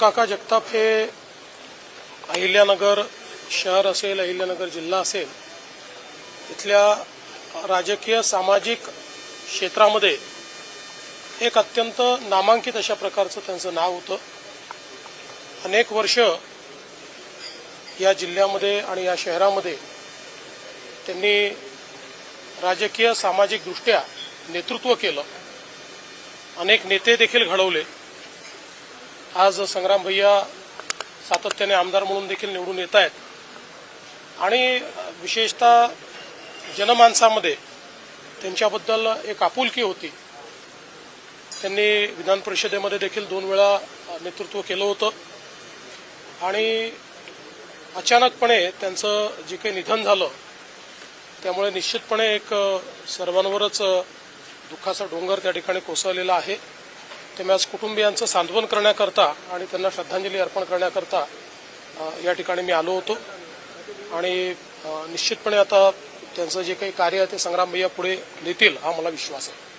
काका जगताप हे अहिल्यानगर शहर असेल अहिल्यानगर जिल्हा असेल इथल्या राजकीय सामाजिक क्षेत्रामध्ये एक अत्यंत नामांकित अशा प्रकारचं त्यांचं नाव होतं. अनेक वर्ष या जिल्ह्यामध्ये आणि या शहरामध्ये त्यांनी राजकीय सामाजिकदृष्ट्या नेतृत्व केलं. अनेक नेते देखील घडवले. आज संग्राम भैया सातत्याने आमदार म्हणून देखील निवडून येत आहेत. आणि विशेषतः जनमानसामध्ये त्यांच्याबद्दल एक आपुलकी होती. त्यांनी विधान परिषदेमध्ये देखील दोन वेळा नेतृत्व केलं होतं. आणि अचानकपणे त्यांचं जे काही निधन झालं त्यामुळे निश्चितपणे एक सर्वांवरच दुःखाचा डोंगर त्या ठिकाणी कोसळलेला आहे. ते आज कुटुंबियांचं सांत्वन करण्याकरता आणि त्यांना श्रद्धांजली अर्पण करण्याकरता या ठिकाणी मी आलो होतो. आणि निश्चितपणे आता त्यांचं जे काही कार्य आहे ते संग्रामभैया पुढे नेतील हा मला विश्वास आहे.